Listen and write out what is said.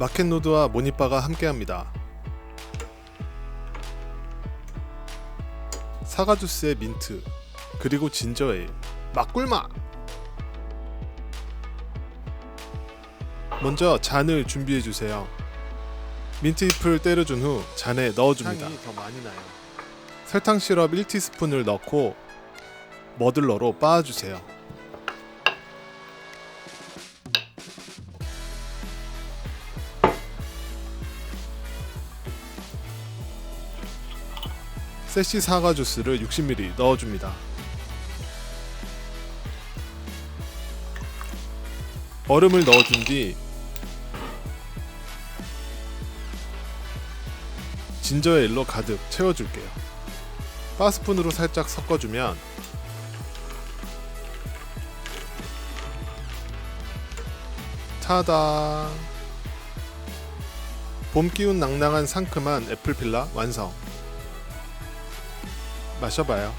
마켓노드와 모니바가 함께합니다. 사과 주스에 민트 그리고 진저에일 막꿀맛 먼저 잔을 준비해 주세요. 민트 잎을 때려준 후 잔에 넣어줍니다. 향이 더 많이 나요. 설탕 시럽 1티스푼을 넣고 머들러로 빻아주세요. 세시 사과 주스를 60ml 넣어줍니다. 얼음을 넣어준 뒤 진저에일로 가득 채워줄게요. 바스푼으로 살짝 섞어주면 타다 봄 기운 낭낭한 상큼한 애플 필라 완성 마셔봐요